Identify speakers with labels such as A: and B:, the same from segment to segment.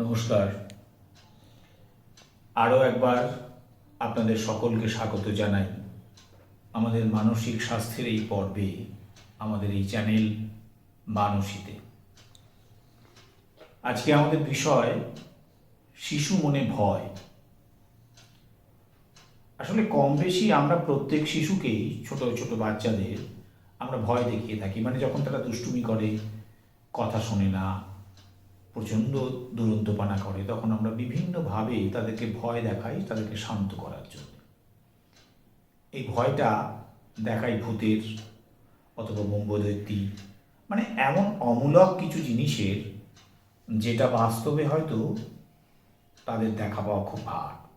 A: নমস্কার। আরও একবার আপনাদের সকলকে স্বাগত জানাই। আমাদের মানসিক স্বাস্থ্যের এই পর্বে, আমাদের এই চ্যানেল মানসীতে। আজকে আমাদের বিষয় শিশু মনে ভয়। আসলে কম বেশি আমরা প্রত্যেক শিশুকেই, ছোট ছোট বাচ্চাদের আমরা ভয় দেখিয়ে থাকি। মানে যখন তারা দুষ্টুমি করে, কথা শোনে না প্রচণ্ড দুরন্তপানা করে, তখন আমরা বিভিন্নভাবে তাদেরকে ভয় দেখাই, তাদেরকে শান্ত করার জন্য। এই ভয়টা দেখাই ভূতের অথবা ব্রহ্মদৈত্যী মানে এমন অমূলক কিছু জিনিসের যেটা বাস্তবে হয়তো তাদের দেখা পাওয়া খুব ভার।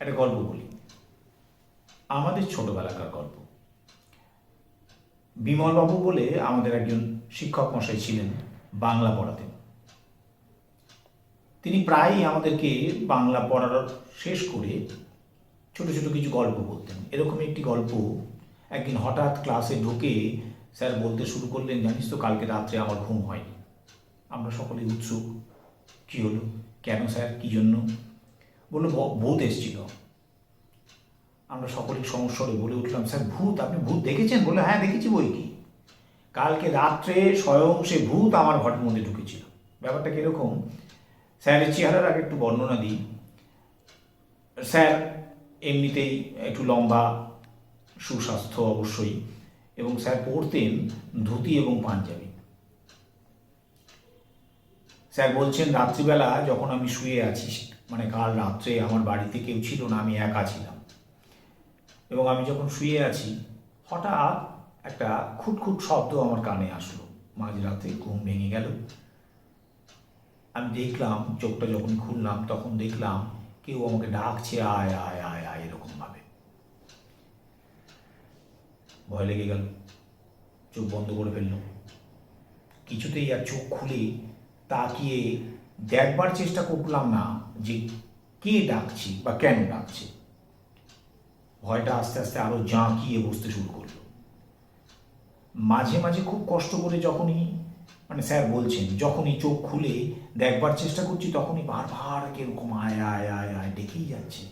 A: একটা গল্প বলি। আমাদের ছোটবেলাকার গল্প। বিমলবাবু বলে আমাদের একজন শিক্ষক মশাই ছিলেন। বাংলা পড়াতেন। তিনি প্রায়ই আমাদেরকে বাংলা পড়ার শেষ করে ছোট ছোট কিছু গল্প বলতেন। এরকম একটি গল্প একদিন হঠাৎ ক্লাসে ঢুকে স্যার বলতে শুরু করলেন, জানিস তো কালকে রাত্রে আমার ঘুম হয়নি। আমরা সকলেই উৎসুক। কী হলো? কেন স্যার? কী জন্য? বলল ভূত এসেছিল। আমরা সকলেই সমস্যারে বলে উঠলাম, স্যার, ভূত? আপনি ভূত দেখেছেন? বলে হ্যাঁ দেখেছি বই কি কালকে রাত্রে স্বয়ং সে ভূত আমার ঘরের মধ্যে ঢুকেছিল। ব্যাপারটা কীরকম? স্যারের চেহারার আগে একটু বর্ণনা দিই। স্যার, এমনিতেই একটু লম্বা, সুস্বাস্থ্য অবশ্যই, এবং স্যার পরতেন ধুতি এবং পাঞ্জাবি। স্যার বলছেন, রাত্রিবেলা যখন আমি শুয়ে আছি মানে কাল রাত্রে আমার বাড়িতে কেউ ছিল না, আমি একা ছিলাম। এবং আমি যখন শুয়ে আছি, হঠাৎ একটা খুটখুট শব্দ আমার কানে আসলো। মাঝরাতে ঘুম ভেঙে গেল। আমি দেখলাম, চোখটা যখন খুললাম, তখন দেখলাম কেউ আমাকে ডাকছে, আয় আয় আয় আয় এরকম ভাবে ভয় লেগে গেল। চোখ বন্ধ করে ফেলল। কিছুতেই আর চোখ খুলে তাকিয়ে দেখবার চেষ্টা করলাম না যে কে ডাকছি বা কেন ডাকছে। ভয়টা আস্তে আস্তে আরও জাঁকিয়ে বসতে শুরু করল। মাঝে মাঝে খুব কষ্ট করে যখনই মানে স্যার বলছেন, যখনই চোখ খুলে দেখবার চেষ্টা করছি, তখনই বারবার কীরকম আয় আয় আয় আয় ডেকেই যাচ্ছে।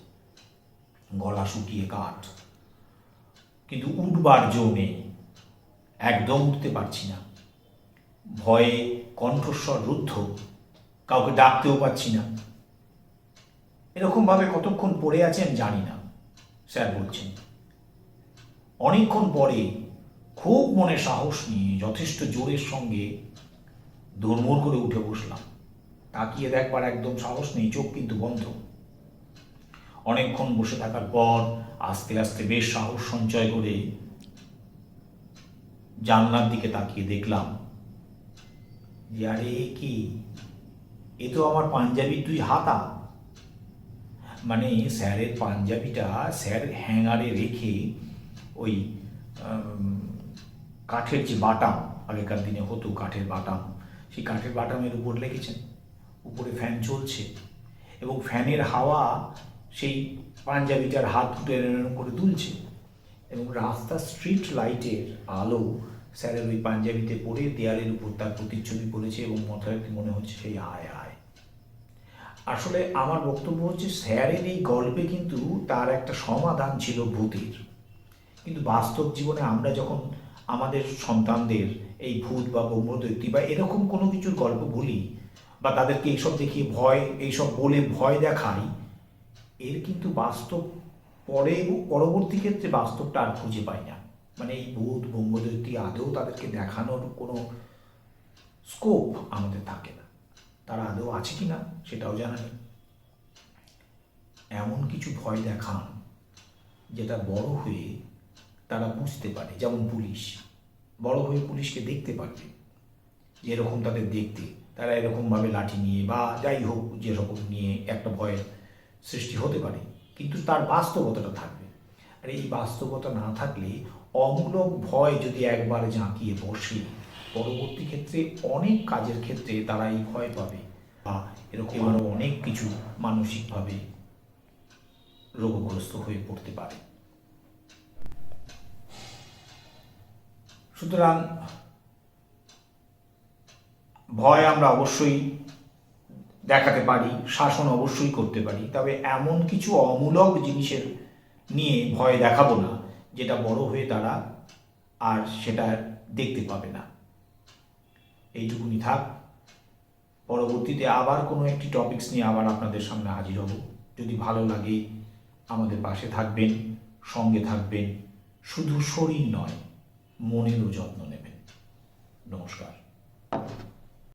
A: গলা শুকিয়ে কাঠ। কিন্তু উঠবার জো নেই। একদম উঠতে পারছি না। ভয়ে কণ্ঠস্বর রুদ্ধ। কাউকে ডাকতেও পাচ্ছি না। এরকমভাবে কতক্ষণ পড়ে আছেন জানি না, স্যার বলছেন। অনেকক্ষণ পরে খুব মনে সাহস নিয়ে যথেষ্ট জোরের সঙ্গে দৌড়মোড় করে উঠে বসলাম। তাকিয়ে দেখবার একদম সাহস নেই, চোখ কিন্তু বন্ধ। অনেকক্ষণ বসে থাকার পর আস্তে আস্তে বেশ সাহস সঞ্চয় করে জানলার দিকে তাকিয়ে দেখলাম যে, আরে কি? এ তো আমার পাঞ্জাবি তুই হাতা। মানে স্যারের পাঞ্জাবিটা স্যার হ্যাঙ্গারে রেখে ওই কাঠের যে বাটাম, আগেকার দিনে হতো কাঠের বাটাম, সেই কাঠের বাটামের উপর লেগেছেন। উপরে ফ্যান চলছে এবং ফ্যানের হাওয়া সেই পাঞ্জাবিটার হাত এরম করে তুলছে এবং রাস্তার স্ট্রিট লাইটের আলো স্যারের ওই পাঞ্জাবিতে পড়ে দেয়ালের উপর তার প্রতিচ্ছবি পড়েছে এবং মাথায় মনে হচ্ছে সেই আয় আয়। আসলে আমার বক্তব্য হচ্ছে স্যারের এই গল্পে কিন্তু তার একটা সমাধান ছিল ভূতের। কিন্তু বাস্তব জীবনে আমরা যখন আমাদের সন্তানদের এই ভূত বা ব্রহ্মদৈত্যী বা এরকম কোনো কিছুর গল্প বলি বা তাদেরকে এইসব দেখিয়ে ভয়, এইসব বলে ভয় দেখাই, এর কিন্তু বাস্তব পরে পরবর্তী ক্ষেত্রে বাস্তবটা আর খুঁজে পাই না। মানে এই ভূত ব্রহ্মদৈত্যী আদৌ তাদেরকে দেখানোর কোনো স্কোপ আমাদের থাকে না। তারা আদৌ আছে কি না সেটাও জানা নেই। এমন কিছু ভয় দেখান যেটা বড় হয়ে তারা বুঝতে পারে, যেমন পুলিশ। বড় হয়ে পুলিশকে দেখতে পারবে যে এরকম তাদের দেখতে। তারা এরকমভাবে লাঠি নিয়ে বা যাই হোক যেরকম নিয়ে একটা ভয়ের সৃষ্টি হতে পারে, কিন্তু তার বাস্তবতাটা থাকবে। আর এই বাস্তবতা না থাকলে অমূলক ভয় যদি একবার জাঁকিয়ে বসে, পরবর্তী ক্ষেত্রে অনেক কাজের ক্ষেত্রে তারা এই ভয় পাবে। বা এরকম আরও অনেক কিছু মানসিকভাবে রোগগ্রস্ত হয়ে পড়তে পারে। সুতরাং ভয় আমরা অবশ্যই দেখাতে পারি, শাসন অবশ্যই করতে পারি। তবে এমন কিছু অমূলক জিনিসের নিয়ে ভয় দেখাবো না, যেটা বড় হয়ে তারা আর সেটা দেখতে পাবে না। এইটুকুনি থাক। পরবর্তীতে আবার কোনো একটি টপিকস নিয়ে আবার আপনাদের সামনে হাজির হব। যদি ভালো লাগে আমাদের পাশে থাকবেন, সঙ্গে থাকবেন। শুধু শরীর নয় মনেরও যত্ন নেবেন। নমস্কার।